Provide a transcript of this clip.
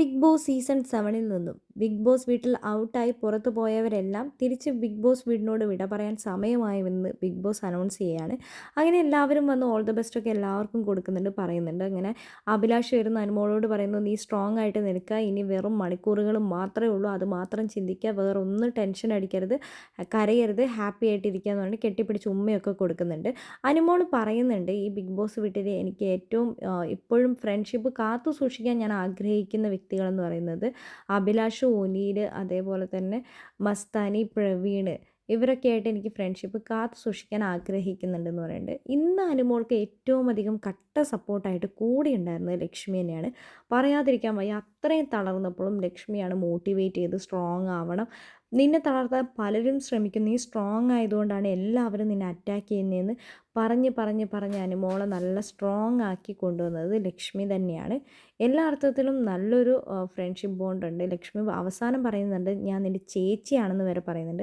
Big boss season സെവനിൽ നിന്നും big boss വീട്ടിൽ ഔട്ടായി പുറത്തു പോയവരെല്ലാം തിരിച്ച് ബിഗ് ബോസ് വീടിനോട് വിട പറയാൻ സമയമായെന്ന് ബിഗ് ബോസ് അനൗൺസ് ചെയ്യുകയാണ് അങ്ങനെ എല്ലാവരും വന്ന് ഓൾ ദ ബെസ്റ്റ് ഒക്കെ എല്ലാവർക്കും കൊടുക്കുന്നുണ്ട് പറയുന്നുണ്ട്. അങ്ങനെ അഭിലാഷ് വരുന്ന അനുമോളോട് പറയുന്നു നീ സ്ട്രോങ് ആയിട്ട് നിൽക്കുക ഇനി വെറും മണിക്കൂറുകൾ മാത്രമേ ഉള്ളൂ. അത് മാത്രം ചിന്തിക്കുക വേറെ ഒന്നും ടെൻഷൻ അടിക്കരുത്. കരയരുത്. ഹാപ്പി ആയിട്ടിരിക്കുക എന്ന് പറഞ്ഞിട്ട് കെട്ടിപ്പിടിച്ച് ഉമ്മയൊക്കെ കൊടുക്കുന്നുണ്ട്. അനുമോൾ പറയുന്നുണ്ട് ഈ ബിഗ് ബോസ് വീട്ടിൽ എനിക്ക് ഏറ്റവും ഇപ്പോഴും ഫ്രണ്ട്ഷിപ്പ് കാത്തു സൂക്ഷിക്കാൻ ഞാൻ ആഗ്രഹിക്കുന്ന വ്യക്തികളെന്ന് പറയുന്നത്. അഭിലാഷ് ഒനീൽ അതേപോലെ തന്നെ മസ്താനി പ്രവീൺ ഇവരൊക്കെ ആയിട്ട് എനിക്ക് ഫ്രണ്ട്ഷിപ്പ് കാത്തു സൂക്ഷിക്കാൻ ആഗ്രഹിക്കുന്നുണ്ടെന്ന് പറയുന്നുണ്ട്. ഇന്ന് അനുമോൾക്ക് ഏറ്റവും അധികം കട്ട സപ്പോർട്ടായിട്ട് കൂടെ ഉണ്ടായിരുന്നത് ലക്ഷ്മി തന്നെയാണ്. പറയാതിരിക്കാൻ വയ്യ അത്രയും തളർന്നപ്പോഴും ലക്ഷ്മിയാണ് മോട്ടിവേറ്റ് ചെയ്ത് സ്ട്രോങ് ആവണം. നിന്നെ തളർത്താൻ പലരും ശ്രമിക്കുന്നു. നീ സ്ട്രോങ് ആയതുകൊണ്ടാണ് എല്ലാവരും നിന്നെ അറ്റാക്ക് ചെയ്യുന്നതെന്ന് പറഞ്ഞ് പറഞ്ഞ് പറഞ്ഞ് അനുമോളെ നല്ല സ്ട്രോങ് ആക്കി കൊണ്ടുവന്നത് ലക്ഷ്മി തന്നെയാണ്. എല്ലാ അർത്ഥത്തിലും നല്ലൊരു ഫ്രണ്ട്ഷിപ്പ് ബോണ്ട് ഉണ്ട്. ലക്ഷ്മി അവസാനം പറയുന്നുണ്ട് ഞാൻ നിന്റെ ചേച്ചിയാണെന്ന് വരെ പറയുന്നുണ്ട്.